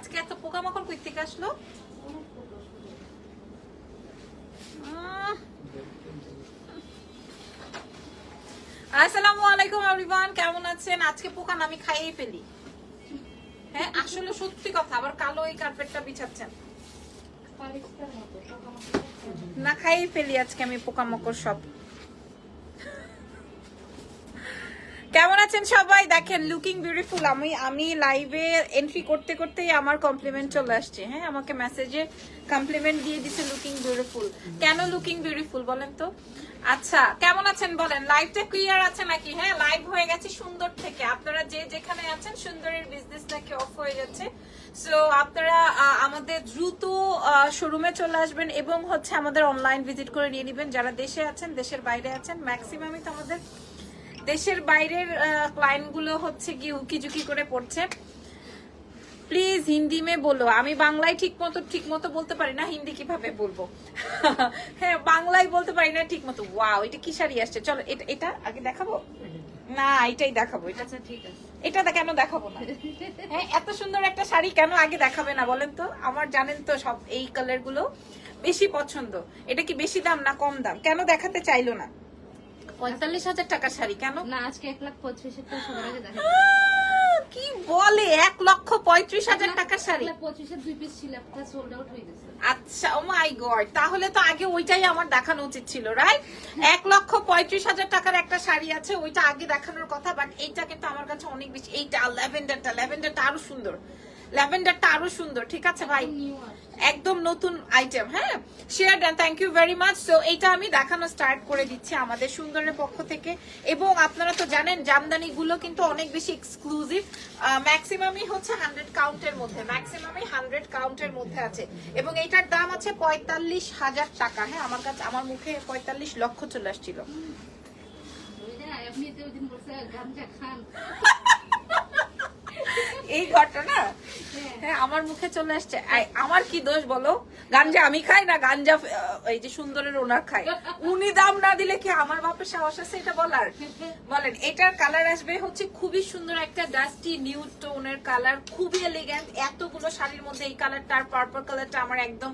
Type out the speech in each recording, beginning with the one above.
আজকে এত পোকামাকড় কই থেকে আসলো। আসসালামু আলাইকুম এভরিওয়ান কেমন আছেন? আজকে পোকা আমি খাইয়েই ফেলি। হ্যাঁ আসলে সত্যি কথা, আবার কালো এই কার্পেটটা বিছাচ্ছেন। না খাইয়ে ফেলি আজকে আমি পোকামাকড় সব। আছেন সবাই? দেখেন লুকিং বিউটিফুল আমি আমি লাইভে এন্ট্রি করতে করতেই আমার কমপ্লিমেন্ট চলে আসছে। হ্যাঁ আমাকে মেসেজে কমপ্লিমেন্ট দিয়ে দিছে লুকিং বিউটিফুল কেন লুকিং বিউটিফুল বলেন তো? আচ্ছা কেমন আছেন বলেন? লাইভটা ক্লিয়ার আছে নাকি? হ্যাঁ লাইভ হয়ে গেছে সুন্দর থেকে। আপনারা যে যেখানে আছেন, সুন্দরের বিজনেস নাকি অফ হয়ে যাচ্ছে? সো আপনারা আমাদের দ্রুত শোরুমে চলে আসবেন এবং হচ্ছে আমাদের অনলাইন ভিজিট করে নিয়ে নেবেন। যারা দেশে আছেন, দেশের বাইরে আছেন ম্যাক্সিমামই তো আমাদের দেশের বাইরের ক্লায়েন্টগুলো হচ্ছে কি উকিঝুঁকি করে পড়ছে। প্লিজ হিন্দি মে বলো। আমি বাংলায় ঠিক মতো ঠিক মতো বলতে পারি না হিন্দি কীভাবে বলব? হ্যাঁ বাংলায় বলতে পারি না ঠিক মতো ওয়াও এটা কি শাড়ি আসছে? চলো এটা এটা আগে দেখাবো? না এটাই দেখাবো এটা। আচ্ছা ঠিক আছে। এটা কেন দেখাবো না? হ্যাঁ এত সুন্দর একটা শাড়ি কেন আগে দেখাবে না বলেন তো? আমার জানেন তো সব এই কালারগুলো বেশি পছন্দ। এটা কি বেশি দাম না কম দাম? কেন দেখাতে চাইলো না? পঁয়তাল্লিশ হাজার টাকার শাড়ি কেন? না আজকে এক লাখ পঁচিশের টাকা সবার আগে দেখা কি বলে? এক লক্ষ পঁয়ত্রিশ হাজার টাকার শাড়ি? হয়ে আচ্ছা ও মাই গড তাহলে তো আগে ওইটাই আমার দেখানো উচিত ছিল রাইট এক লক্ষ পঁয়ত্রিশ হাজার টাকার একটা শাড়ি আছে ওইটা আগে দেখানোর কথা বাট এইটা কিন্তু আমার কাছে অনেক বেশি এইটা ল্যাভেন্ডারটা ল্যাভেন্ডারটা আরও সুন্দর। ল্যাভেন্ডারটা আরও সুন্দর ঠিক আছে ভাই? একদম নতুন আইটেম হ্যাঁ? Share then thank you very much so এইটা আমি দেখানো স্টার্ট করে দিচ্ছি আমাদের সুন্দরের পক্ষ থেকে। এবং আপনারা তো জানেন জামদানি গুলো কিন্তু অনেক বেশি এক্সক্লুসিভ ম্যাক্সিমামই হচ্ছে হান্ড্রেড কাউন্টের মধ্যে ম্যাক্সিমামই হান্ড্রেড কাউন্টের মধ্যে আছে। এবং এইটার দাম আছে পঁয়তাল্লিশ হাজার টাকা হ্যাঁ? আমার কাছে আমার মুখে পঁয়তাল্লিশ লক্ষ চলে আসছিল। আপনি তো খান। এই ঘটনা? হ্যাঁ আমার মুখে চলে আসছে। আমার কি দোষ বলো? গাঞ্জা আমি খাই না গাঞ্জা এই যে সুন্দরের ওনার খাই উনি দাম না দিলে কি আমার বাপের সাহস আছে এটা বলার? বলেন, এটার কালার আসবে হচ্ছে খুবই সুন্দর একটা ডাস্টি নিউ টোনের কালার খুবই এলিগ্যান্ট এতগুলো শাড়ির মধ্যে এই কালারটা আর পার্পল কালারটা আমার একদম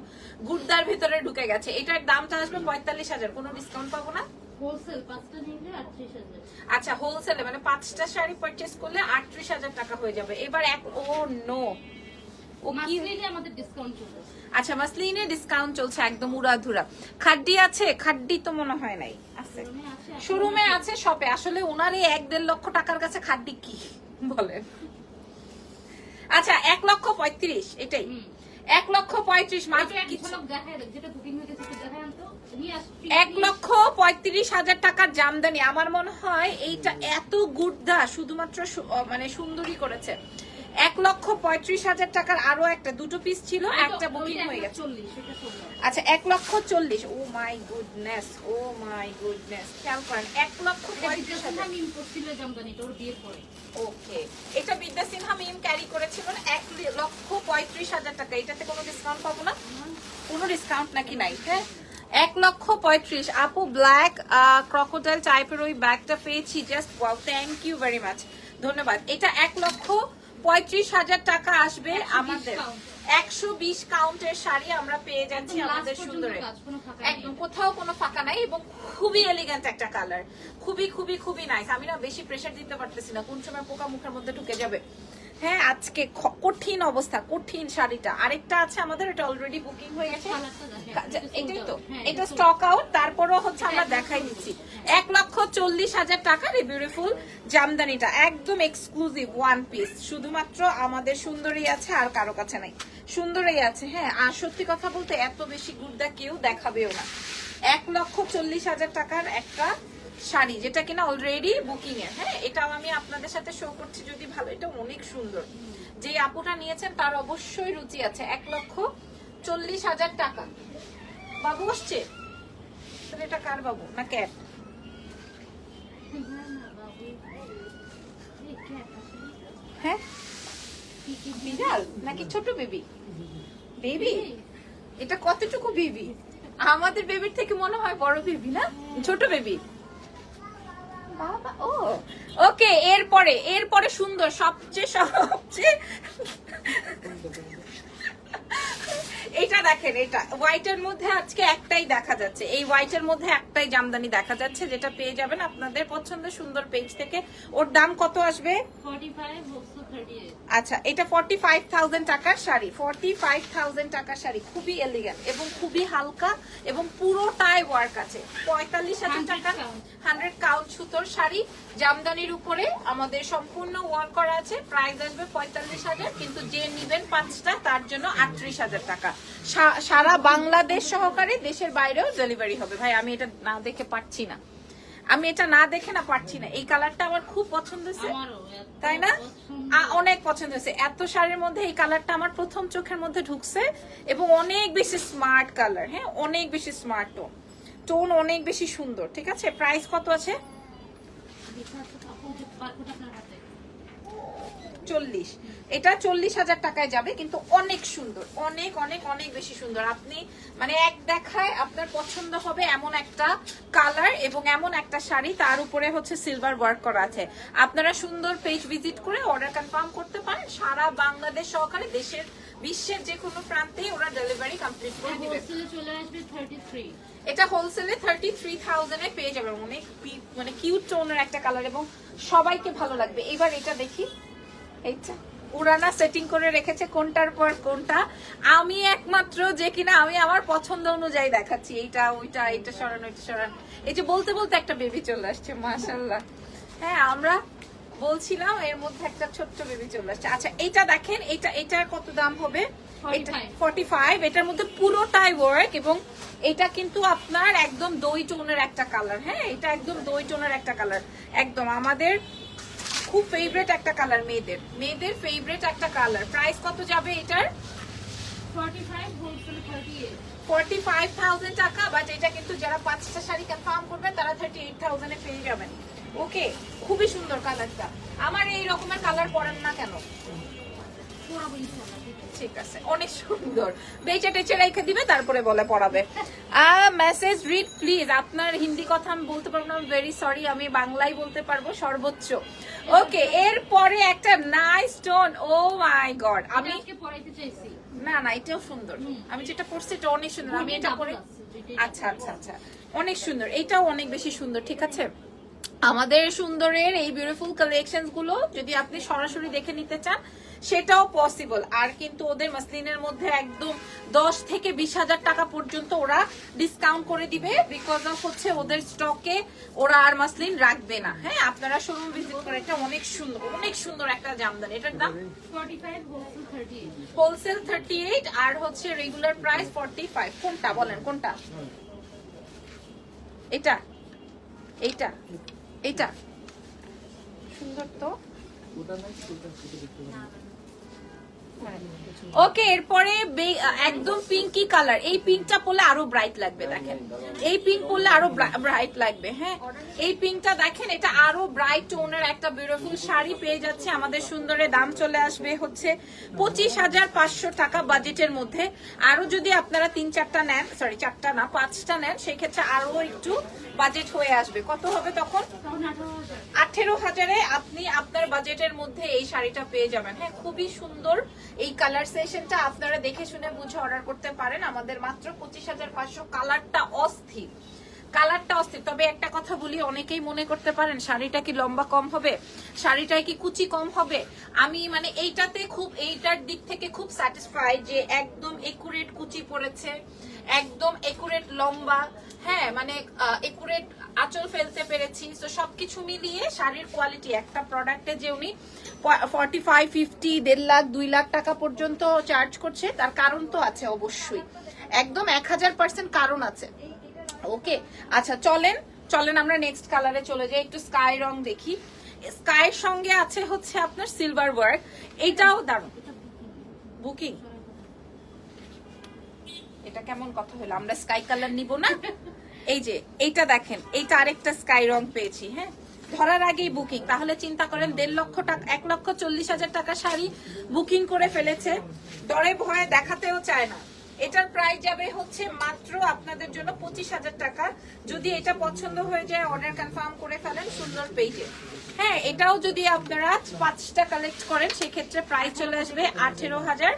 গুর্দার ভিতরে ঢুকে গেছে। এটার দামটা আসবে পঁয়তাল্লিশ হাজার। কোনো ডিসকাউন্ট পাবো না? হোলসেল পাঁচটা নিলে আটত্রিশ হাজার। আচ্ছা হোলসেলে মানে পাঁচটা শাড়ি পারচেস করলে আটত্রিশ হাজার টাকা হয়ে যাবে। এবার এক ও নো আচ্ছা মাসলিনে ডিসকাউন্ট চলছে একদম উড়াধুরা। খাড্ডি আছে? খাড্ডি তো মনে হয় নাই। আছে। শোরুমে আছে শপে আসলে ওনার এই এক দেড় লক্ষ টাকার কাছে খাড্ডি কি? বলেন। আচ্ছা এক লক্ষ পঁয়ত্রিশ এটাই। এক লক্ষ পঁয়ত্রিশ এক লক্ষ পঁয়ত্রিশ হাজার টাকার জামদানি। আমার মনে হয় এইটা এত গুডদা শুধুমাত্র মানে সুন্দরী করেছে। এক লক্ষ পঁয়ত্রিশ হাজার টাকার আরও একটা দুটো পিস ছিল একটা বুকিং হয়ে গেছে। আচ্ছা এক লক্ষ চল্লিশ। Oh my goodness oh my goodness. খেয়াল করেন এক লক্ষ পঁয়ত্রিশ হাজার। ওকে এটা বিদ্যা সিনহা মিম ক্যারি করেছিল এক লক্ষ পঁয়ত্রিশ হাজার টাকা। এটাতে কোনো ডিসকাউন্ট পাবো না? কোনো ডিসকাউন্ট নাকি নাই হ্যাঁ? এক লক্ষ পঁয়ত্রিশ। আপু ব্ল্যাক ক্রকোডাইল টাইপের ওই ব্যাগটা পেয়েছি। Just wow thank you very much ধন্যবাদ। এটা এক লক্ষ পঁয়ত্রিশ হাজার টাকা আসবে আমাদের। একশো বিশ কাউন্টের শাড়ি আমরা পেয়ে যাচ্ছি আমাদের সুন্দরে। একদম কোথাও কোনো ফাঁকা নাই এবং খুবই এলিগেন্ট একটা কালার খুবই খুবই খুবই নাইস আমি না বেশি প্রেসার দিতে পারতেছি না। কোন সময় পোকা মুখের মধ্যে ঢুকে যাবে? হ্যাঁ আজকে কঠিন অবস্থা কঠিন শাড়িটা। আরেকটা আছে আমাদের এটা অলরেডি বুকিং হয়ে গেছে। কালারটা দেখেন কা- যা- এটাই তো। হ্যাঁ, এটা স্টক আউট তারপরও হচ্ছে আমরা দেখাই sold দিচ্ছি। এক লক্ষ চল্লিশ হাজার টাকার এই বিউটিফুল জামদানিটা একদম এক্সক্লুসিভ ওয়ান পিস শুধুমাত্র আমাদের সুন্দরী আছে আর কারও কাছে নাই। সুন্দরই আছে হ্যাঁ আর সত্যি কথা বলতে এত বেশি গুর্দা কেউ দেখাবেও না। এক লক্ষ চল্লিশ হাজার টাকার একটা শাড়ি, যেটা কিনা অলরেডি বুকিং এর হ্যাঁ এটাও আমি আপনাদের সাথে শো করছি যদি ভালো, এটা অনেক সুন্দর। যে আপুটা নিয়েছেন, তার অবশ্যই রুচি আছে। এক লক্ষ চল্লিশ হাজার টাকা। বাবু তাহলে এটা কার বাবু? না ক্যাট হ্যাঁ? বেবি বেবি এটা কতটুকু আমাদের বেবির থেকে মনে হয় বড় বেবি না? ছোট বেবি ওকে এরপরে এরপরে সুন্দর সবচেয়ে সবচেয়ে। দেখেন এটা হোয়াইটের মধ্যে আজকে একটাই দেখা যাচ্ছে। এই হোয়াইটের মধ্যে একটাই জামদানি দেখা যাচ্ছে যেটা পেয়ে যাবেন আপনাদের পছন্দের সুন্দর পেজ থেকে। ওর দাম কত আসবে? 45 also 38 আচ্ছা এটা ফর্টি ফাইভ থাউজেন্ড টাকার শাড়ি। ফর্টি ফাইভ থাউজেন্ড টাকার শাড়ি খুবই এলিগেন্ট এবং খুবই হালকা এবং পুরোটাই ওয়ার্ক আছে। পঁয়তাল্লিশ হাজার টাকা। হান্ড্রেড কাউন্ট সুতোর শাড়ি। জামদানির উপরে আমাদের সম্পূর্ণ ওয়ার্ক করা আছে। প্রাইস আসবে পঁয়তাল্লিশ হাজার কিন্তু যে নিবেন পাঁচটা তার জন্য আটত্রিশ হাজার টাকা। সারা বাংলাদেশ সহকারে দেশের বাইরেও ডেলিভারি হবে। ভাই আমি এটা না দেখে পাচ্ছি না। আমি এটা না দেখে না পারছি না। এই কালারটা আমার খুব পছন্দ হয়েছে। তাই না? অনেক পছন্দ হয়েছে। এত শাড়ির মধ্যে এই কালারটা আমার প্রথম চোখের মধ্যে ঢুকছে এবং অনেক বেশি স্মার্ট কালার হ্যাঁ? অনেক বেশি স্মার্ট টোন টোন অনেক বেশি সুন্দর ঠিক আছে? প্রাইস কত আছে দেখুন তো আপু যে বারকোড আপনার হাতে চল্লিশ। এটা চল্লিশ হাজার টাকায় যাবে কিন্তু অনেক সুন্দর। অনেক অনেক অনেক বেশি সুন্দর। আপনি মানে এক দেখায় আপনার পছন্দ হবে এমন একটা কালার এবং এমন একটা শাড়ি তার উপরে হচ্ছে সিলভার ওয়ার্ক করা আছে। আপনারা সুন্দর পেজ ভিজিট করে অর্ডার কনফার্ম করতে পারেন। সারা বাংলাদেশ সহকারে দেশের বিশ্বের যে কোনো প্রান্তেই ওরা ডেলিভারি কমপ্লিট করে দিবে। চলে আসবে 33 এটা হোলসেলে থার্টি থ্রি থাউজেন্ডে পেয়ে যাবেন অনেক মানে কিউট টোনের একটা কালার এবং সবাইকে ভালো লাগবে। এবার এটা দেখি। উড়ানা সেটিং করে রেখেছে কোনটার পর কোনটা। আমি একমাত্র যে কিনা আমি আমার পছন্দ অনুযায়ী দেখাচ্ছি এইটা ওইটা এইটা সরান ওইটা সরান। এই যে বলতে বলতে একটা বেবি চলে আসছে মাশাল্লাহ হ্যাঁ আমরা বলছিলাম এর মধ্যে একটা ছোট্ট বেবি চলে আসছে। আচ্ছা এইটা দেখেন এইটা এটার কত দাম হবে? 45 ফর্টি ফাইভ এটার মধ্যে পুরোটাই ওয়ার্ক এবং এটা কিন্তু আপনার একদম দই টোনের একটা কালার হ্যাঁ এটা একদম দই টোনের একটা কালার একদম আমাদের খুব ফেভারিট একটা কালার মেয়েদের। মেয়েদের ফেভারিট একটা কালার প্রাইস কত যাবে এটার? 45 হোলসেলে 38 ফর্টি ফাইভ থাউজেন্ড টাকা বাট এটা কিন্তু যারা পাঁচটা শাড়ি কনফার্ম করবেন তারা থার্টি এইট থাউজেন্ডে পেয়ে যাবেন। ওকে খুবই সুন্দর কালারটা আমার এই রকমের কালার পরেন না কেন? ঠিক আছে অনেক সুন্দর। বেচে টেচে রেখে দিবে তারপরে বলে পড়াবে মেসেজ রিড প্লিজ আপনার হিন্দি কথা আমি বলতে পারব না ভেরি সরি আমি বাংলাই বলতে পারব সর্বোচ্চ। ওকে এর পরে একটা nice stone oh my God আমি আজকে পরাইতে চাইছি। না না এটাও সুন্দর। আমি যেটা পরছি এটা অনেক সুন্দর। আমি এটা পরে আচ্ছা আচ্ছা আচ্ছা অনেক সুন্দর। এটাও অনেক বেশি সুন্দর ঠিক আছে? আমাদের সুন্দরের এই বিউটিফুল কালেকশনগুলো যদি আপনি সরাসরি দেখে নিতে চান সেটাও পসিবল আর কিন্তু ওদের মাসলিনের মধ্যে একদম দশ থেকে বিশ হাজার টাকা পর্যন্ত ওরা ডিসকাউন্ট করে দিবে বিকজ অফ হচ্ছে ওদের স্টকে ওরা আর মাসলিন রাখবে না। হ্যাঁ আপনারা শোরুম ভিজিট করে এটা অনেক সুন্দর অনেক সুন্দর একটা জামদানি। এটার দাম 45 হোলসেল 38 হোলসেল থার্টি এইট আর হচ্ছে রেগুলার প্রাইস ফর্টি ফাইভ কোনটা বলেন কোনটা? এটা এইটা এইটা। সুন্দর তো? ওকে এরপরে একদম পিঙ্কি কালার এই পিঙ্কটা পরলে আরও ব্রাইট লাগবে, দেখেন। এই পিঙ্ক পরলে আরও ব্রাইট লাগবে হ্যাঁ? এই পিঙ্কটা দেখেন, এটা আরও ব্রাইট টোনের একটা বিউটিফুল শাড়ি পেয়ে যাচ্ছে। আমাদের সুন্দরের দাম চলে আসবে হচ্ছে পঁচিশ হাজার পাঁচশো টাকা বাজেটের মধ্যে। আরও যদি আপনারা তিন চারটা নেন সরি চারটা না, পাঁচটা নেন, সেক্ষেত্রে আরও একটু বাজেট হয়ে আসবে। কত হবে তখন? তখন 18000 আঠেরো হাজারে আপনি আপনার বাজেটের মধ্যে এই শাড়িটা পেয়ে যাবেন। হ্যাঁ খুবই সুন্দর এই কালার সেশনটা আপনারা দেখে শুনে বুঝে অর্ডার করতে পারেন। আমাদের মাত্র পঁচিশ হাজার পাঁচশো কালারটা অস্থির। কালারটা অস্থির। তবে একটা কথা বলি, অনেকেই মনে করতে পারেন, শাড়িটা কি লম্বা কম হবে? শাড়িটায় কি কুচি কম হবে? আমি মানে এইটাতে খুব, এইটার দিক থেকে খুব স্যাটিসফাইড যে একদম একুরেট কুচি পড়েছে, একদম একুরেট লম্বা হ্যাঁ মানে একুরেট আঁচল ফেলতে পেরেছি। তো সবকিছু মিলিয়ে শাড়ির কোয়ালিটি একটা প্রোডাক্টে যে উনি ফর্টি ফাইভ ফিফটি দেড় লাখ, দুই লাখ টাকা পর্যন্ত চার্জ করছে। তার কারণ তো আছে অবশ্যই। একদম এক হাজার পার্সেন্ট কারণ আছে। ওকে আচ্ছা চলেন চলেন আমরা নেক্সট কালারে চলে যাই। একটু স্কাই রং দেখি। স্কাইয়ের সঙ্গে আছে হচ্ছে আপনার সিলভার ওয়ার্ক এইটাও দারুণ। বুকিং এটা কেমন কথা হলো? আমরা স্কাই কালার নিব না? এই যে, এইটা দেখেন, এইটা আরেকটা স্কাই রং পেয়েছি হ্যাঁ? ধরার আগেই বুকিং। তাহলে চিন্তা করেন, দেড় লক্ষ টাকা, এক লক্ষ চল্লিশ হাজার টাকা শাড়ি বুকিং করে ফেলেছে। ডরে ভয়ে দেখাতেও চায় না। এটার প্রাইস যাবে হচ্ছে মাত্র আপনাদের জন্য পঁচিশ হাজার টাকা। যদি এটা পছন্দ হয়ে যায় অর্ডার কনফার্ম করে ফেলেন সুন্দর পেজে হ্যাঁ এটাও যদি আপনারা পাঁচটা কালেক্ট করেন, সেক্ষেত্রে প্রাইস চলে আসবে আঠেরো হাজার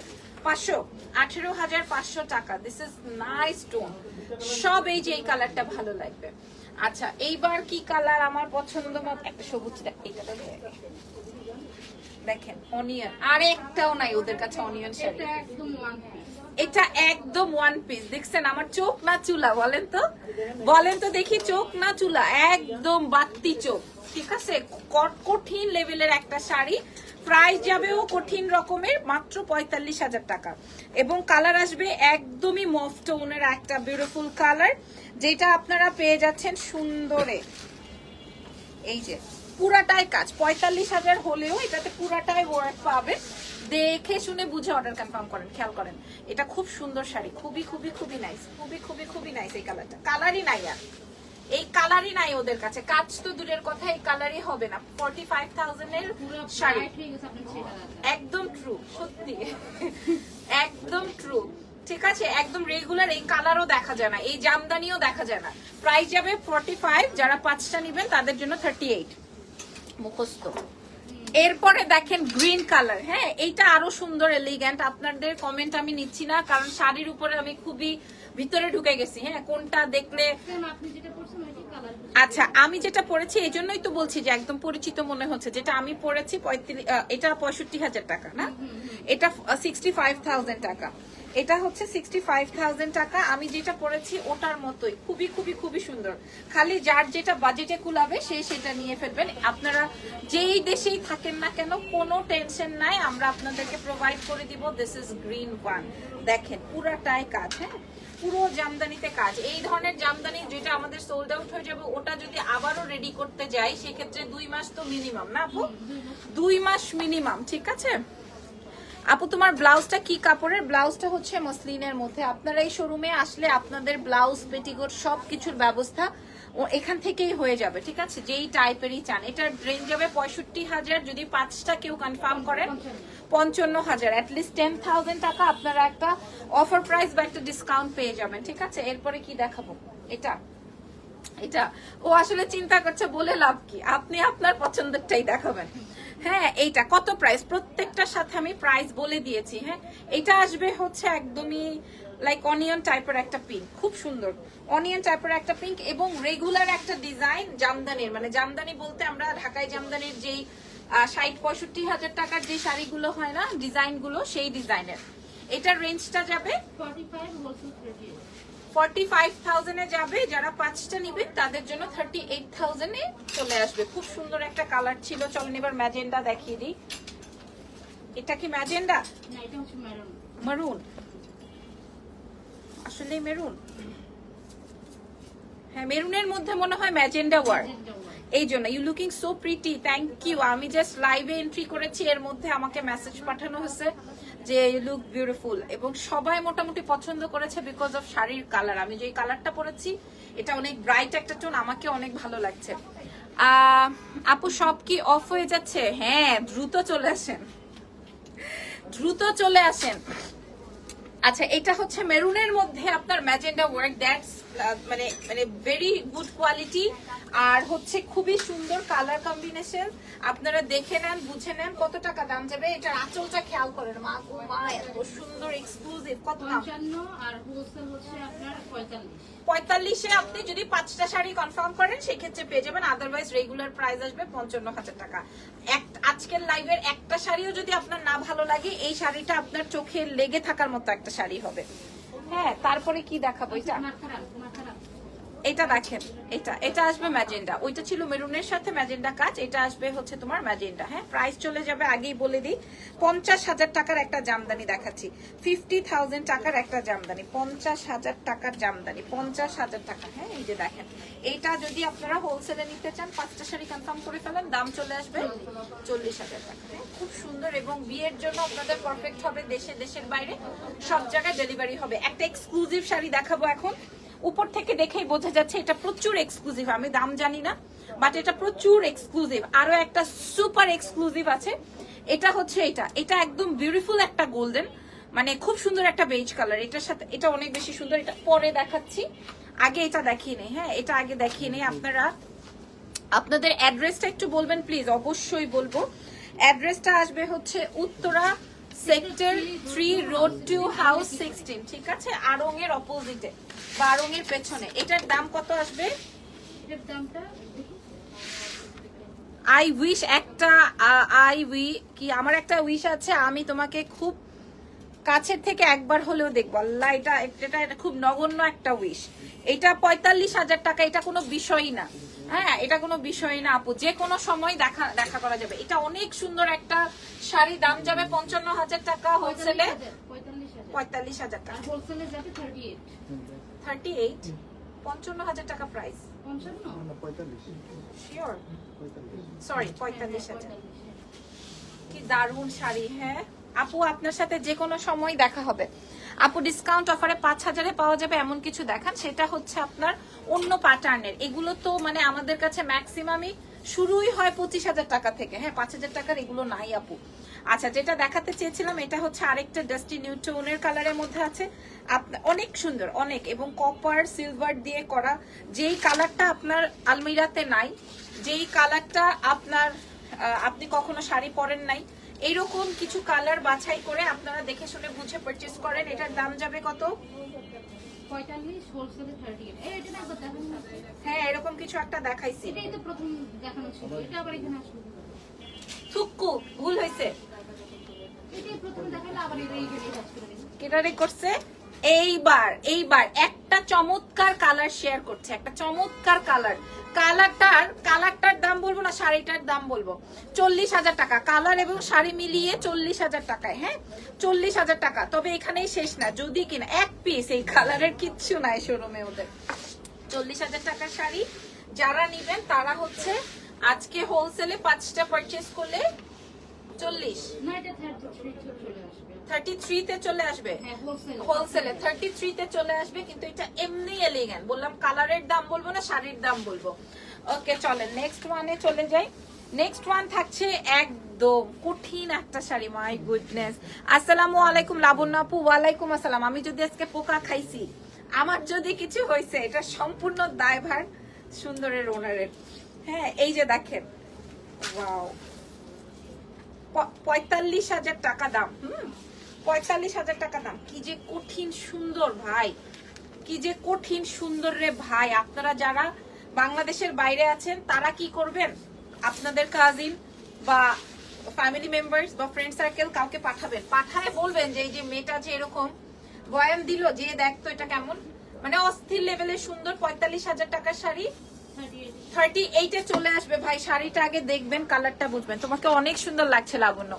পাঁচশো। আঠেরো হাজার পাঁচশো টাকা। দিস ইজ নাইস টোন সব এই যে এই কালারটা ভালো লাগবে। আচ্ছা এইবার কি কালার আমার পছন্দ মত? একটা সবুজ দেখেন অনিয়ন আর একটাও নাই ওদের কাছে অনিয়ন শাড়ি। একদম এটা একদম ওয়ান পিস দেখছেন, আমার চোখ না চুলা, বলেন তো? বলেন তো দেখি, চোখ না চুলা, একদম বাত্তি চোখ, ঠিক আছে? কঠিন লেভেলের একটা শাড়ি। প্রাইস যাবেও কঠিন রকমের, মাত্র পঁয়তাল্লিশ হাজার টাকা। এবং কালার আসবে একদমই মফ টোনের একটা বিউটিফুল কালার যেটা আপনারা পেয়ে যাচ্ছেন সুন্দরে। এই যে পুরাটাই কাজ। পঁয়তাল্লিশ হাজার হলেও এটাতে পুরাটাই ওয়ার্ক পাবেন দেখে শুনে বুঝে অর্ডার কনফার্ম করেন খেয়াল করেন। এটা খুব সুন্দর শাড়ি খুবই খুবই খুবই নাইস খুবই খুবই খুবই নাইস এই কালারটা কালারই নাই আর। এই কালারই নাই ওদের কাছে। কাজ তো দূরের কথা এই কালারই হবে না। ফর্টি ফাইভ থাউজেন্ডের শাড়ি। একদম ট্রু সত্যি। একদম ট্রু ঠিক আছে? একদম রেগুলার এই কালারও দেখা যায় না এই জামদানিও দেখা যায় না। প্রাইস যাবে ফর্টি ফাইভ যারা পাঁচটা নিবেন তাদের জন্য থার্টি এইট মুখস্থ। এরপরে দেখেন গ্রিন কালার হ্যাঁ এইটা আরও সুন্দর এলিগ্যান্ট আপনাদের কমেন্ট আমি নিচ্ছি না কারণ শাড়ির উপরে আমি খুবই ভিতরে ঢুকে গেছি। হ্যাঁ কোনটা দেখলে আচ্ছা আমি যেটা পড়েছি এই জন্যই তো বলছি যে একদম পরিচিত মনে হচ্ছে। যেটা আমি পড়েছি পঁয়ত্রিশ এটা পঁয়ষট্টি হাজার টাকা না? এটা সিক্সটি ফাইভ থাউজেন্ড টাকা। এটা হচ্ছে সিক্সটি ফাইভ থাউজেন্ড টাকা। আমি যেটা পড়েছি ওটার মতোই। খুবই খুবই খুবই সুন্দর। খালি যার যেটা বাজেটে কুলাবে, সে সেটা নিয়ে ফেলবেন। আপনারা যেই দেশেই থাকেন না কেন, কোনো টেনশন নাই। আমরা আপনাদেরকে প্রোভাইড করে দিব। দিস ইজ গ্রিন ওয়ান দেখেন, পুরাটাই কাজ হ্যাঁ? পুরো জামদানিতে কাজ। এই ধরনের জামদানি যেটা আমাদের সোল্ড আউট হয়ে যাবে, ওটা যদি আবারও রেডি করতে যাই, সেক্ষেত্রে দুই মাস তো মিনিমাম না আপু? দুই মাস মিনিমাম ঠিক আছে? আপু, তোমার ব্লাউজটা কি কাপড়ের? ব্লাউজটা হচ্ছে মসলিনের মধ্যে। আপনারা এই শোরুমে আসলে আপনাদের ব্লাউজ, পেটিকোট সব কিছুর ব্যবস্থা এখান থেকেই হয়ে যাবে, ঠিক আছে? যেই টাইপেরই চান। এটার রেঞ্জ যাবে পঁয়ষট্টি হাজার। যদি পাঁচটা কেউ কনফার্ম করেন, পঞ্চান্ন হাজার। অ্যাটলিস্ট টেন থাউজেন্ড টাকা আপনারা একটা অফার প্রাইস বা একটা ডিসকাউন্ট পেয়ে যাবেন, ঠিক আছে? এরপরে কি দেখাবো? এটা এটা। ও আসলে চিন্তা করছে, বলে লাভ কি? আপনি আপনার পছন্দেরটাই দেখাবেন। হ্যাঁ এইটা। কত প্রাইস প্রত্যেকটার সাথে আমি প্রাইস বলে দিয়েছি হ্যাঁ? এটা আসবে হচ্ছে একদমই লাইক অনিয়ন টাইপের একটা পিঙ্ক খুব সুন্দর। অনিয়ন টাইপের একটা পিঙ্ক এবং রেগুলার একটা ডিজাইন জামদানির। মানে জামদানি বলতে আমরা ঢাকায় জামদানির যেই ষাট পঁয়ষট্টি হাজার টাকার যে শাড়িগুলো হয় না ডিজাইনগুলো সেই ডিজাইনের এটার রেঞ্জটা যাবে ফর্টি ফাইভ ফর্টি ফাইভ থাউজেন্ডে যাবে যারা পাঁচটা নিবে তাদের জন্য থার্টি এইট থাউজেন্ডে চলে আসবে। খুব সুন্দর একটা কালার ছিল। চলেন এবার ম্যাজেন্ডা দেখিয়ে দিই। এটা কি ম্যাজেন্ডা মারুন আসলে মেরুন হ্যাঁ মেরুনের মধ্যে মনে হয় ম্যাজেন্ডা ওয়ার্ড এই জন্য you looking so pretty thank you আমি জাস্ট লাইভে এন্ট্রি করেছি এর মধ্যে আমাকে মেসেজ পাঠানো হয়েছে। যে লুক বিউটিফুল এবং সবাই মোটামুটি পছন্দ করেছে বিকজ অফ শাড়ির কালার আমি যে কালারটা পরেছি, এটা অনেক ব্রাইট একটা টোন আমাকে অনেক ভালো লাগছে। আপু, সব কি অফ হয়ে যাচ্ছে? হ্যাঁ দ্রুত চলে আসেন। দ্রুত চলে আসেন। আচ্ছা এটা হচ্ছে মেরুনের মধ্যে আপনার ম্যাজেন্ডা ওয়ার্ক দ্যাটস মানে মানে ভেরি গুড কোয়ালিটি আর হচ্ছে খুবই সুন্দর কালার কম্বিনেশন আপনারা দেখে নেন বুঝে নেন কত টাকা দাম যাবে। এটার আঁচলটা খেয়াল করেন। মা গো মা এত সুন্দর এক্সক্লুসিভ কত আর হোলসেল হচ্ছে আপনার পঁয়তাল্লিশ। পঁয়তাল্লিশে আপনি যদি পাঁচটা শাড়ি কনফার্ম করেন সেক্ষেত্রে পেয়ে যাবেন। আদারওয়াইজ রেগুলার প্রাইস আসবে পঞ্চান্ন হাজার টাকা। এক- আজকের লাইভের একটা শাড়িও যদি আপনার না ভালো লাগে এই শাড়িটা আপনার চোখে লেগে থাকার মতো একটা শাড়ি হবে। হ্যাঁ তারপরে কি দেখাবো? এটা? এটা দেখেন এটা এটা আসবে ম্যাজেন্ডা। ওইটা ছিল মেরুনের সাথে ম্যাজেন্ডা কাজ এটা আসবে হচ্ছে তোমার ম্যাজেন্ডা। হ্যাঁ প্রাইস চলে যাবে আগেই বলে দিই পঞ্চাশ হাজার টাকার একটা জামদানি দেখাচ্ছি। ফিফটি থাউজেন্ড টাকার একটা জামদানি পঞ্চাশ হাজার টাকার জামদানি পঞ্চাশ হাজার টাকা। হ্যাঁ এই যে দেখেন এইটা যদি আপনারা হোলসেলে নিতে চান পাঁচটা শাড়ি কনফার্ম করে ফেলেন দাম চলে আসবে চল্লিশ হাজার টাকা। হ্যাঁ, খুব সুন্দর এবং বিয়ের জন্য আপনাদের পারফেক্ট হবে দেশে দেশের বাইরে সব জায়গায় ডেলিভারি হবে। একটা এক্সক্লুসিভ শাড়ি দেখাবো এখন। উপর থেকে দেখেই বোঝা যাচ্ছে এটা প্রচুর এক্সক্লুসিভ আমি দাম জানি না বাট এটা প্রচুর এক্সক্লুসিভ আরও একটা সুপার এক্সক্লুসিভ আছে। এটা হচ্ছে এটা। এটা একদম বিউটিফুল একটা গোল্ডেন মানে খুব সুন্দর একটা বেজ কালার এটার সাথে এটা অনেক বেশি সুন্দর। এটা পরে দেখাচ্ছি। আগে এটা দেখিয়ে নেই হ্যাঁ? এটা আগে দেখিয়ে নেই আপনারা। আপনাদের অ্যাড্রেসটা একটু বলবেন প্লিজ অবশ্যই বলব। অ্যাড্রেসটা আসবে হচ্ছে Uttara sector three road two house sixteen ঠিক আছে? আড়ং এর অপোজিটে বা আড়ং এর পেছনে। এটার দাম কত আসবে? এটার দামটা আই উইশ একটা আই উই কি আমার একটা উইশ আছে আমি তোমাকে খুব কাছের থেকে একবার হলেও দেখব। আল্লাহ এটা এটা এটা খুব নগণ্য একটা উইশ এটা পঁয়তাল্লিশ হাজার টাকা এটা কোনো বিষয়ই না। হ্যাঁ এটা কোনো বিষয় না আপু। যে কোনো সময় দেখা দেখা করা যাবে। এটা অনেক সুন্দর একটা শাড়ি দাম যাবে পঞ্চান্ন হাজার টাকা হোলসেলে পঁয়তাল্লিশ হাজার টাকা। হোলসেলে যাবে থার্টি এইট থার্টি এইট পঞ্চান্ন? হাজার টাকা প্রাইস সরি পঁয়তাল্লিশ হাজার। কি দারুণ শাড়ি হ্যাঁ? আপু, আপনার সাথে যে কোনো সময় দেখা হবে। আপু ডিসকাউন্ট অফারে পাঁচ হাজারে পাওয়া যাবে এমন কিছু দেখান, সেটা হচ্ছে আপনার অন্য প্যাটার্নের এগুলো তো মানে আমাদের কাছে ম্যাক্সিমামই শুরুই হয় পঁচিশ হাজার টাকা থেকে। হ্যাঁ পাঁচ হাজার টাকার এগুলো নাই আপু। আচ্ছা যেটা দেখাতে চেয়েছিলাম, এটা হচ্ছে আরেকটা ডাস্টি নিউটোনের কালারের মধ্যে আছে। অনেক সুন্দর, অনেক। এবং কপার সিলভার দিয়ে করা যেই কালারটা আপনার আলমিরাতে নাই, যেই কালারটা আপনার আপনি কখনো শাড়ি পরেন নাই এইরকম কিছু কালার বাছাই করে আপনারা দেখে শুনে বুঝে পারচেস করেন। এটার দাম যাবে কত? হ্যাঁ এরকম কিছু একটা দেখাইছি। থুক্কু ভুল হয়েছে কেটারে করছে? এটা এইবার এইবার একটা চমৎকার কালার শেয়ার করছে, একটা চমৎকার কালার কালারটার কালারটার দাম বলব না, শাড়িটার দাম বলব। চল্লিশ হাজার টাকা কালার এবং শাড়ি মিলিয়ে চল্লিশ হাজার টাকায় হ্যাঁ? চল্লিশ হাজার টাকা, তবে এখানেই শেষ না, যদি কিনা এক পিস এই কালারের কিচ্ছু নাই শোরুমে ওদের। চল্লিশ হাজার টাকার শাড়ি, যারা নিবেন তারা হচ্ছে আজকে হোলসেলে পাঁচটা পারচেস করলে চল্লিশ। থার্টি থ্রি চলে আসবে। থ্রিতে চলে আসবে হোলসেলে থার্টি থ্রিতে চলে আসবে কিন্তু এটা এমনি এলিগেন্ট বললাম কালারের দাম বলব না শাড়ির দাম বলব। ওকে চলে নেক্সট ওয়ানে চলে যাই। নেক্সট ওয়ান থাকছে একদম কঠিন একটা শাড়ি মাই গুডনেস আসসালামু আলাইকুম লাবণ্য আপু ওয়ালাইকুম আসসালাম। আমি যদি আজকে পোকা খাইছি আমার যদি কিছু হয়েছে এটা সম্পূর্ণ দায়ভার সুন্দরের ওনারের। হ্যাঁ এই যে দেখেন। ওয়াও পঁয়তাল্লিশ হাজার টাকা দাম হুম? পঁয়তাল্লিশ হাজার টাকা দাম। কি যে কঠিন সুন্দর ভাই। কি যে কঠিন সুন্দর রে ভাই। আপনারা যারা বাংলাদেশের বাইরে আছেন, তারা কি করবেন? আপনাদের কাজিন বা ফ্যামিলি মেম্বার্স বা ফ্রেন্ড সার্কেল কাউকে পাঠাবেন। পাঠায় বলবেন যে, এই যে মেয়েটা যে এরকম বয়ান দিল, যে দেখতো এটা কেমন? মানে অস্থির লেভেলের সুন্দর পঁয়তাল্লিশ হাজার টাকার শাড়ি থার্টি এইট চলে আসবে ভাই। শাড়িটা আগে দেখবেন কালারটা বুঝবেন। তোমাকে অনেক সুন্দর লাগছে Labanya.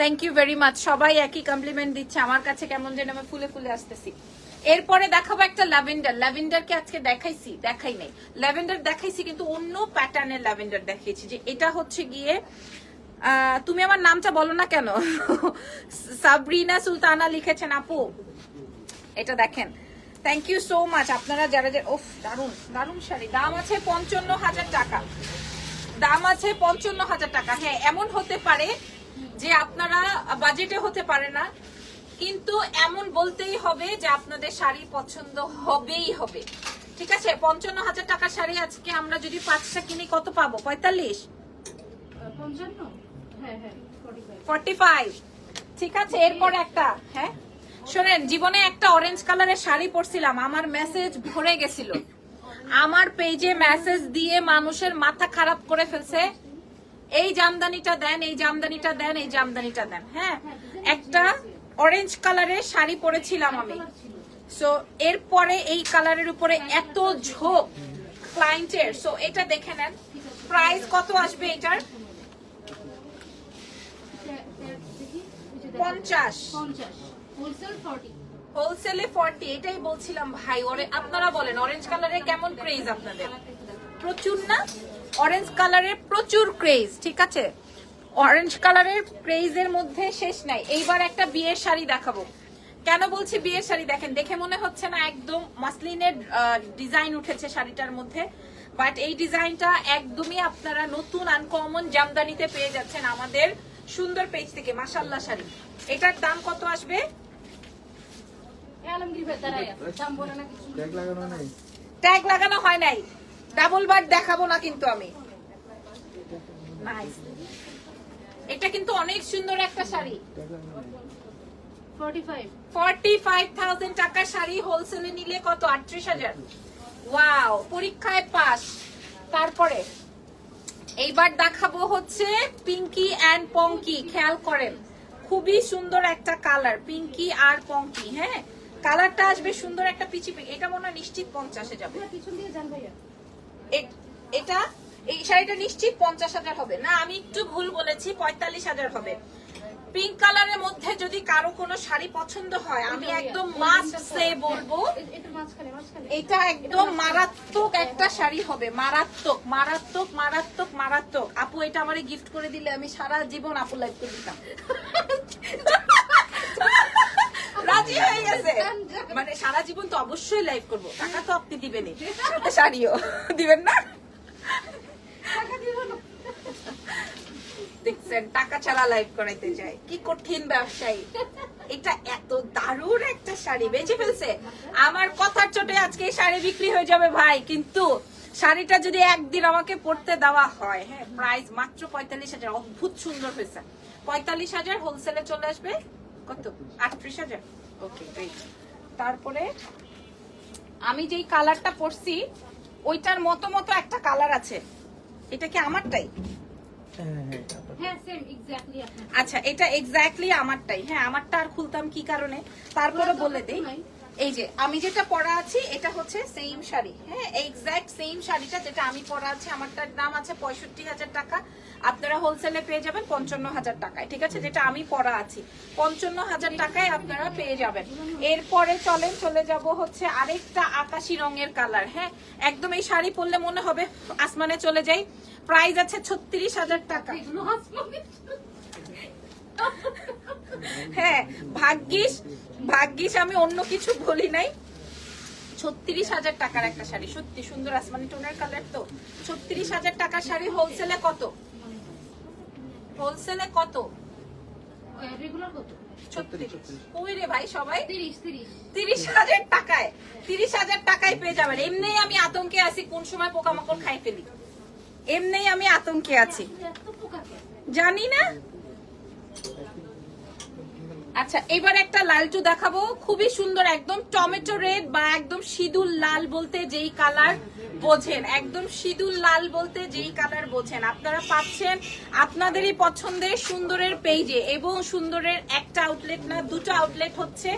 Thank you very much সবাই একই কমপ্লিমেন্ট দিচ্ছে। আমার কাছে কেমন যেন আমি ফুলে ফুলে আসতেছি। এরপরে দেখাবো একটা ল্যাভেন্ডার। ল্যাভেন্ডারকে আজকে দেখাইছি, দেখাই নাই। ল্যাভেন্ডার দেখাইছি কিন্তু অন্য প্যাটার্নের ল্যাভেন্ডার দেখিয়েছি, যে এটা হচ্ছে গিয়ে তুমি আমার নামটা বলো না কেন? সাবরিনা সুলতানা লিখেছেন, আপু। এটা দেখেন। থ্যাংক ইউ সো মাচ আপনারা যারা যারা ওফ দারুণ দারুণ শাড়ি। দাম আছে পঞ্চান্ন হাজার টাকা। দাম আছে পঞ্চান্ন হাজার টাকা। হ্যাঁ এমন হতে পারে যে আপনারা বাজেটে হতে পারে না কিন্তু এমন বলতেই হবে যে আপনাদের শাড়ি পছন্দ হবেই হবে। ঠিক আছে? পঞ্চান্ন হাজার টাকার শাড়ি আজকে আমরা যদি পাঁচটা কিনি কত পাবো? পঁয়তাল্লিশ? হ্যাঁ হ্যাঁ ফর্টি ফাইভ ফর্টি ফাইভ ঠিক আছে? এরপর একটা হ্যাঁ? শোনেন জীবনে একটা অরেঞ্জ কালারের শাড়ি পরছিলাম আমার মেসেজ ভরে গেছিল। আমার পেজে মেসেজ দিয়ে মানুষের মাথা খারাপ করে ফেলছে। এই জামদানিটা দেন, এই জামদানিটা দেন, এই জামদানিটা দেন। হ্যাঁ একটা অরেঞ্জ কালারের শাড়ি পরেছিলাম আমি। সো এরপরে এই কালারের উপরে এত ঝোঁক ক্লায়েন্টের সো এটা দেখে নেন। প্রাইস কত আসবে এটার। পঞ্চাশ। হোলসেল এটাই বলছিলাম ভাই। ওরে, আপনারা বলেন অরেঞ্জ কালারে কেমন ক্রেজ আপনাদের? প্রচুর না? অরেঞ্জ কালারের প্রচুর ক্রেজ ঠিক আছে? অরেঞ্জ কালারের ক্রেজের মধ্যে শেষ নাই। এইবার একটা বিয়ের শাড়ি দেখাবো। কেন বলছি বিয়ের শাড়ি? দেখেন দেখে মনে হচ্ছে না একদম মাসলিনের ডিজাইন উঠেছে শাড়িটার মধ্যে বাট এই ডিজাইনটা একদমই আপনারা নতুন আনকমন জামদানিতে পেয়ে যাচ্ছেন আমাদের সুন্দর পেজ থেকে মাসাল্লাহ শাড়ি। এটার দাম কত আসবে? ট্যাগ লাগানো হয় নাই। ডাবল বার দেখাবো না কিন্তু আমি। এটা কিন্তু অনেক সুন্দর একটা শাড়ি। 45 ফর্টি ফাইভ শাড়ি হোলসেলে নিলে কত? আটত্রিশ হাজার। ওয়াও পরীক্ষায় পাস। তারপরে এইবার দেখাবো হচ্ছে পিঙ্কি অ্যান্ড পঙ্কি। খেয়াল করেন খুবই সুন্দর একটা কালার পিঙ্কি আর পঙ্কি হ্যাঁ? কালারটা আসবে সুন্দর একটা পিচি এটা মনে হয় নিশ্চিত পঞ্চাশে যাবে। পিছন দিয়ে যান ভাইয়া। এটা এই শাড়িটা নিশ্চিত পঞ্চাশ হাজার হবে। না আমি একটু ভুল বলেছি পঁয়তাল্লিশ হাজার হবে। পিঙ্ক কালারের মধ্যে যদি কারও কোনো শাড়ি পছন্দ হয় আমি একদম মাস্ট সে বলব এটা একদম মারাত্মক একটা শাড়ি হবে। মারাত্মক মারাত্মক মারাত্মক মারাত্মক। আপু এটা আমারে গিফট করে দিলে আমি সারা জীবন আপু লাইফ করে দিতাম। রাজি হয়ে গেছে। মানে সারা জীবন তো অবশ্যই লাইভ করব। টাকা তো আপনি দিবেনই। সাথে শাড়িও। দিবেন না? দেখছেন টাকা ছাড়া লাইভ করাইতে যায় কি কঠিন ব্যবসায়ী। এটা এত দারুণ একটা শাড়ি বেঁচে ফেলছে। আমার কথার চোটে আজকে এই শাড়ি বিক্রি হয়ে যাবে ভাই কিন্তু শাড়িটা যদি একদিন আমাকে পড়তে দেওয়া হয় হ্যাঁ প্রাইস মাত্র পঁয়তাল্লিশ হাজার অদ্ভুত সুন্দর হয়েছে। পঁয়তাল্লিশ হাজার হোলসেলে চলে আসবে। কত? আটত্রিশ হাজার? ওকে গ্রেট তারপরে আমি যেই কালারটা পরছি ওইটার মতো মতো একটা কালার আছে। এটা কি আমারটাই? হ্যাঁ সেম আচ্ছা এটা এক্স্যাক্টলি আমারটাই। হ্যাঁ আমারটা আর খুলতাম কি কারণে? তারপরে বলে দেই এই যে আমি যেটা পরা আছি এটা হচ্ছে সেম শাড়ি। হ্যাঁ এক্স্যাক্ট সেম শাড়িটা যেটা আমি পরা আছি আমারটার দাম আছে পঁয়ষট্টি হাজার টাকা। আপনারা হোলসেলে পেয়ে যাবেন পঞ্চান্ন হাজার টাকায়, ঠিক আছে? যেটা আমি পরা আছি। পঞ্চান্ন হাজার টাকায় আপনারা পেয়ে যাবেন। এরপরে চলেন, চলে যাব হচ্ছে আরেকটা আকাশি রঙের কালার হ্যাঁ? একদম এই শাড়ি পরলে মনে হবে, আসমানে চলে যাই। প্রাইস আছে ছত্রিশ হাজার টাকা। হ্যাঁ ভাগ্যিস ভাগ্যিস আমি অন্য কিছু বলি নাই। ছত্রিশ হাজার টাকার একটা শাড়ি, সত্যি সুন্দর আসমানি টোনের কালার তো। ছত্রিশ হাজার টাকার শাড়ি হোলসেলে কত? হোলসেলে কত? রেগুলার কত? রে ভাই সবাই? 30 30 তিরিশ হাজার টাকায় তিরিশ হাজার টাকায় পেয়ে যাবেন। এমনি আমি আতঙ্কে আছি কোন সময় পোকামাকড় খাই ফেলি। এমনি আমি আতঙ্কে আছি? জানি না। আচ্ছা এবার একটা লালচু দেখাবো। খুবই সুন্দর, একদম টমেটো রেড বা একদম সিঁদুর লাল বলতে যেই কালার বোঝেন। একদম সিঁদুর লাল বলতে যেই কালার বোঝেন। আপনারা পাচ্ছেন আপনাদেরই পছন্দের সুন্দরের পেজে এবং সুন্দরের একটা আউটলেট না, দুটো আউটলেট হচ্ছে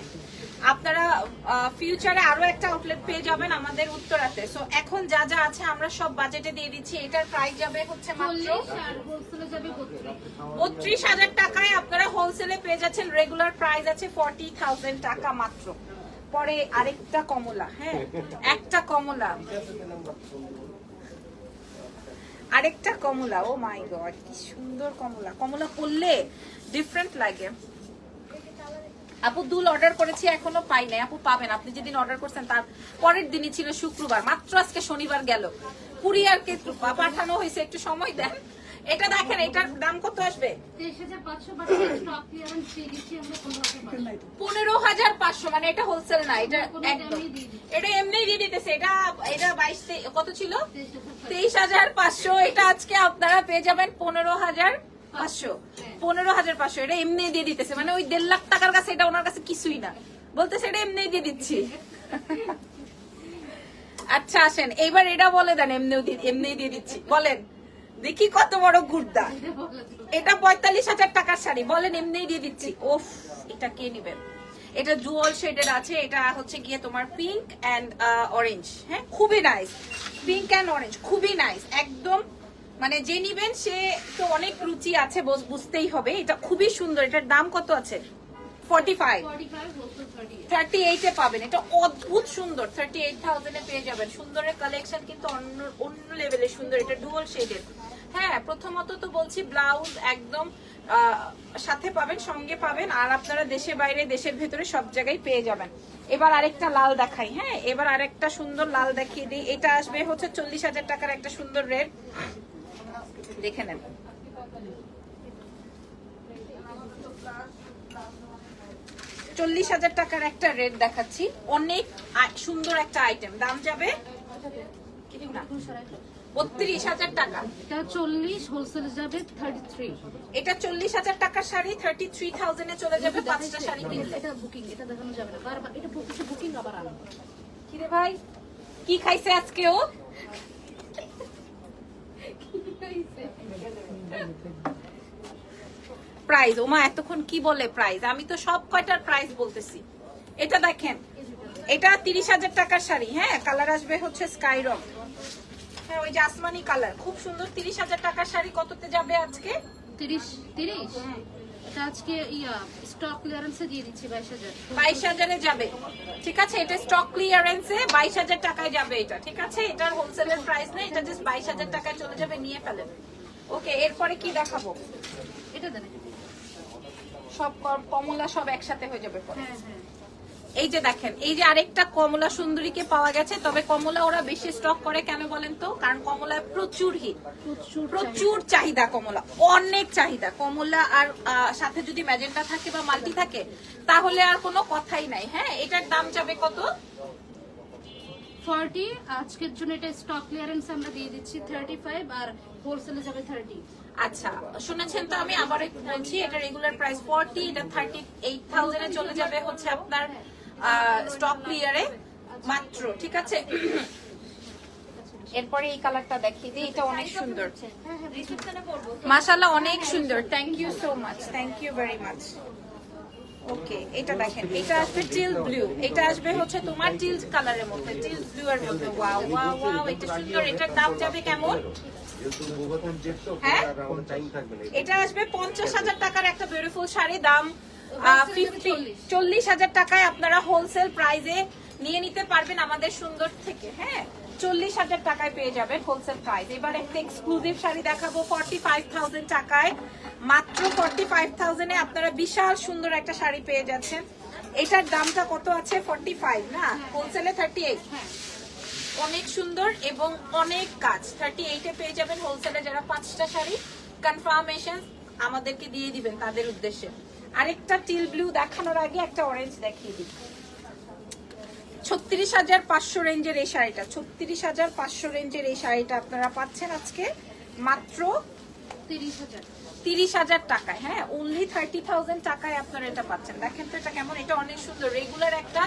আপনারা ফিউচারে আরও একটা আউটলেট পেয়ে যাবেন আমাদের উত্তরাতে। সো এখন যা যা আছে আমরা সব বাজেটে দিয়ে দিচ্ছি। এটার প্রাইস যাবে হচ্ছে মাত্র 40 আর হোলসেলে যাবে 32 বত্রিশ হাজার টাকায় আপনারা হোলসেলে পেয়ে যাচ্ছেন। রেগুলার প্রাইস আছে ফর্টি থাউজেন্ড টাকা মাত্র। পরে আরেকটা কমলা হ্যাঁ একটা কমলা। আরেকটা কমলা ও মাই গড কি সুন্দর কমলা। কমলা পরলে ডিফারেন্ট লাগে। আপু দুল অর্ডার করেছি, এখনও পাই নাই। আপু পাবেন, আপনি যেদিন অর্ডার করছেন তার পরের দিনই ছিল শুক্রবার। মাত্র আজকে শনিবার গেল। কুরিয়ার কে পাঠানো হয়েছে, একটু সময় দেন। এটা দেখেন, এটার দাম কত আসবে? 23500 বাট স্টক ক্লিয়ারেন্স দিয়ে দিচ্ছি আমরা 15500 পনেরো হাজার পাঁচশো মানে এটা হোলসেল না, এটা। এটা এমনি দিয়ে দিতেছে, এটা এটা বাইশ কত ছিল? তেইশ হাজার পাঁচশো, এটা আজকে আপনারা পেয়ে যাবেন পনেরো হাজার পাঁচশো। পনেরো হাজার পাঁচশো এটা এমনি দিয়ে দিতেছে। মানে ওই দেড় লাখ টাকার কাছে এটা ওনার কাছে কিছুই না। বলতেছে এটা এমনি দিয়ে দিচ্ছি। আচ্ছা আসেন। এইবার এটা বলে দেন এমনি এমনি দিয়ে দিচ্ছি। বলেন দেখি কত বড় গুর্দা। এটা এটা পঁয়তাল্লিশ হাজার টাকার শাড়ি। বলেন এমনি দিয়ে দিচ্ছি। ওফ এটা কে নিবেন এটা জুয়াল শেডের আছে। এটা হচ্ছে গিয়ে তোমার পিঙ্ক অ্যান্ড অরেঞ্জ হ্যাঁ খুবই নাইস পিঙ্ক অ্যান্ড অরেঞ্জ খুবই নাইস একদম মানে যে নিবেন সে তো অনেক রুচি আছে বুঝতেই হবে। এটা খুবই সুন্দর। এটার দাম কত আছে? ফর্টি ফাইভ 45 হোলসেল 38 থার্টি এইটে পাবেন। এটা অদ্ভুত সুন্দর। থার্টি এইট থাউজেন্ডে পেয়ে যাবেন। সুন্দরের কালেকশন কিন্তু অন্য অন্য লেভেলের সুন্দর। এটা ডুয়াল শেডের হ্যাঁ প্রথমত তো বলছি ব্লাউজ একদম সাথে পাবেন সঙ্গে পাবেন। আর আপনারা দেশে বাইরে দেশের ভেতরে সব জায়গায় পেয়ে যাবেন। এবার আরেকটা লাল দেখাই। হ্যাঁ এবার আরেকটা সুন্দর লাল দেখিয়ে দিই। এটা আসবে হচ্ছে চল্লিশ হাজার টাকার একটা সুন্দর রেড। দেখে নেন চল্লিশ হাজার টাকার একটা রেট দেখাচ্ছি। অনেক সুন্দর একটা আইটেম দাম যাবে বত্রিশ হাজার টাকা। এটা চল্লিশ হোলসেল যাবে থার্টি থ্রি এটা চল্লিশ হাজার টাকার শাড়ি থার্টি থ্রি থাউজেন্ডে চলে যাবে পাঁচটা শাড়ি কিনলে। এটা বুকিং এটা দেখানো যাবে না। বারবার এটা বুকিং আবার আনো কিরে ভাই কি খাইছে আজকে ও? প্রাইস ওমা এতক্ষণ কি বলে প্রাইজ আমি তো সব কয়টার প্রাইজ বলতেছি। এটা দেখেন এটা তিরিশ হাজার টাকার শাড়ি হ্যাঁ? কালার আসবে হচ্ছে স্কাই রং হ্যাঁ ওই যে আসমানি কালার খুব সুন্দর তিরিশ হাজার টাকার শাড়ি কততে যাবে আজকে? তিরিশ তিরিশ? এটা আজকে ইয়া স্টক ক্লিয়ারেন্সে দিয়ে দিচ্ছি বাইশ হাজার। বাইশ হাজারে যাবে। ঠিক আছে? এটা স্টক ক্লিয়ারেন্সে বাইশ হাজার টাকায় যাবে এটা। ঠিক আছে? এটার হোলসেলের প্রাইস নেই এটা জাস্ট বাইশ হাজার টাকায় চলে যাবে নিয়ে ফেলেন। ওকে এরপরে কি দেখাবো? এটা দেন। সব কমলা সব একসাথে হয়ে যাবে পরে। হ্যাঁ হ্যাঁ। এই যে দেখেন এই যে আরেকটা কমলা সুন্দরীকে পাওয়া গেছে তবে কমলা ওরা বেশি স্টক করে কেন বলেন তো? কারণ কমলায় প্রচুর হিট প্রচুর চাহিদা। কমলা অনেক চাহিদা। কমলা আর সাথে যদি ম্যাজেন্টা থাকে বা মাল্টি থাকে তাহলে আর কোনো কথাই নাই। হ্যাঁ এটার দাম যাবে কত? ফর্টি আজকের জন্য এটা স্টক ক্লিয়ারেন্স আমরা দিয়ে দিচ্ছি থার্টি ফাইভ আর হোলসেলে যাবে থার্টি আচ্ছা শুনেছেন তো আমি আবার বলছি এটা রেগুলার প্রাইস ফর্টি এটা থার্টি এইট থাউজেন্ডে চলে যাবে হচ্ছে আপনার স্টক ক্লিয়ারে মাত্র ঠিক আছে? এরপরে এই কালারটা দেখিয়ে দিই এটা অনেক সুন্দর। মাশাল্লাহ অনেক সুন্দর। Thank you so much thank you very much okay এটা দেখেন এটা আসবে টিল ব্লু এটা আসবে হচ্ছে তোমার টিল কালারের মধ্যে টিল ব্লু এর মধ্যে। ওয়াও ওয়াও ওয়াও এটা সুন্দর। এটার দাম যাবে কেমন? হ্যাঁ? এটা আসবে পঞ্চাশ হাজার টাকার একটা বিউটিফুল শাড়ি। দাম চল্লিশ হাজার টাকায় আপনারা হোলসেল প্রাইজে নিয়ে নিতে পারবেন আমাদের সুন্দর থেকে হ্যাঁ? চল্লিশ হাজার টাকায় পেয়ে যাবেন হোলসেল প্রাইস এবার একটা এক্সক্লুসিভ শাড়ি দেখাবো ফর্টি ফাইভ থাউজেন্ড টাকায়। মাত্র ফর্টি ফাইভ থাউজেন্ডে আপনারা বিশাল সুন্দর একটা শাড়ি পেয়ে যাচ্ছেন। এটার দামটা কত আছে? ফর্টি ফাইভ না হোলসেলে থার্টি এইট অনেক সুন্দর এবং অনেক কাজ। থার্টি এইটে পেয়ে যাবেন হোলসেলে যারা পাঁচটা শাড়ি কনফার্মেশন আমাদেরকে দিয়ে দিবেন তাদের উদ্দেশ্যে। আরেকটা টিল ব্লু দেখানোর আগে একটা অরেঞ্জ দেখিয়ে দিই। ছত্রিশ হাজার পাঁচশো রেঞ্জের এই শাড়িটা ছত্রিশ হাজার পাঁচশো রেঞ্জের এই শাড়িটা আপনারা পাচ্ছেন আজকে মাত্র তিরিশ হাজার। তিরিশ হাজার টাকায় হ্যাঁ অনলি থার্টি থাউজেন্ড টাকায় আপনারা এটা পাচ্ছেন। দেখেন তো এটা কেমন এটা অনেক সুন্দর রেগুলার একটা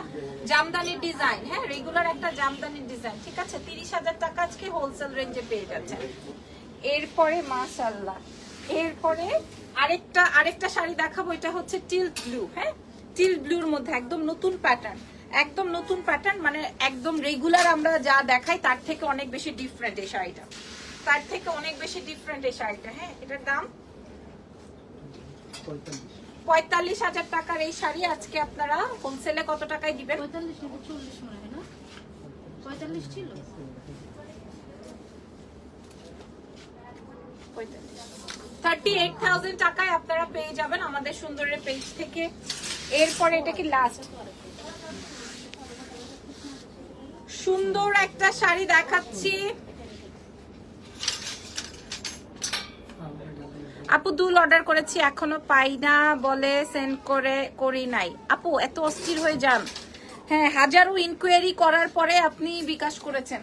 জামদানির ডিজাইন হ্যাঁ রেগুলার একটা জামদানির ডিজাইন ঠিক আছে তিরিশ হাজার টাকা আজকে হোলসেল রেঞ্জে পেয়ে যাচ্ছেন। এরপরে মাশাল্লাহ এরপরে আরেকটা আরেকটা শাড়ি দেখাবো এটা হচ্ছে টিল ব্লু হ্যাঁ? টিল ব্লুর মধ্যে একদম নতুন প্যাটার্ন একদম নতুন প্যাটার্ন মানে একদম রেগুলার আমরা যা দেখাই তার থেকে অনেক বেশি ডিফারেন্ট এই শাড়িটা। তার থেকে অনেক বেশি ডিফারেন্ট এই শাড়িটা হ্যাঁ? এটার দাম? পঁয়তাল্লিশ হাজার টাকার এই শাড়ি আজকে আপনারা হোলসেলে কত টাকায় দিবেন? পঁয়তাল্লিশ চল্লিশ মনে হয় না? পঁয়তাল্লিশ ছিল। থার্টি এইট থাউজেন্ড টাকায় আপনারা পেয়ে যাবেন আমাদের সুন্দরের পেজ থেকে। এটা কি লাস্ট সুন্দর একটা শাড়ি দেখাচ্ছি। আপু, দুল অর্ডার করেছি, এখনও পাই না বলে সেন্ড করে, করি নাই। আপু, এত অস্থির হয়ে যান। হ্যাঁ হাজারো ইনকোয়ারি করার পরে আপনি বিকাশ করেছেন।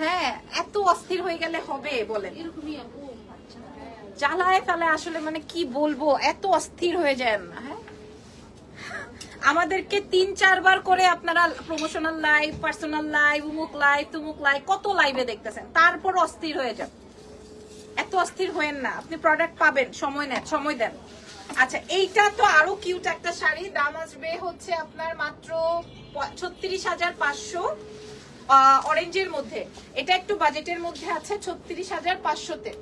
হ্যাঁ এত অস্থির হয়ে গেলে হবে বলেন। জ্বালায় ফেলে আসলে মানে কি বলব এত অস্থির হয়ে যায় না হ্যাঁ? আমাদেরকে তিন চারবার করে আপনারা প্রমোশনাল লাইভ পার্সোনাল লাইভ উমুক লাইভ তুমুক লাইভ কত লাইভে দেখতেছেন? তারপর অস্থির হয়ে যান। এত অস্থির হয়েন না আপনি প্রোডাক্ট পাবেন সময় নেন সময় দেন। আচ্ছা এইটা তো আরও কিউট একটা শাড়ি দাম আসবে হচ্ছে আপনার মাত্র ছত্রিশ হাজার পাঁচশো। অরেঞ্জের মধ্যে। এটা একটু বাজেটের মধ্যে আছে ছত্রিশ হাজার পাঁচশোতে।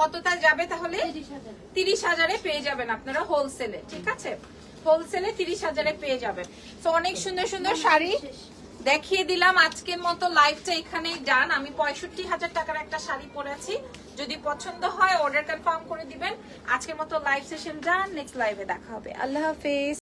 কতটা যাবে তাহলে? তিরিশ হাজারে। পেয়ে যাবেন আপনারা হোলসেলে ঠিক আছে? হোলসেলে তিরিশ হাজারে পেয়ে যাবেন। তো অনেক সুন্দর সুন্দর শাড়ি দেখিয়ে দিলাম আজকের মতো লাইভটা এখানেই যান আমি পঁয়ষট্টি হাজার টাকার একটা শাড়ি পরেছি যদি পছন্দ হয় অর্ডার কনফার্ম করে দিবেন। আজকের মতো লাইভ সেশন যান নেক্সট লাইভে দেখা হবে। আল্লাহ হাফেজ।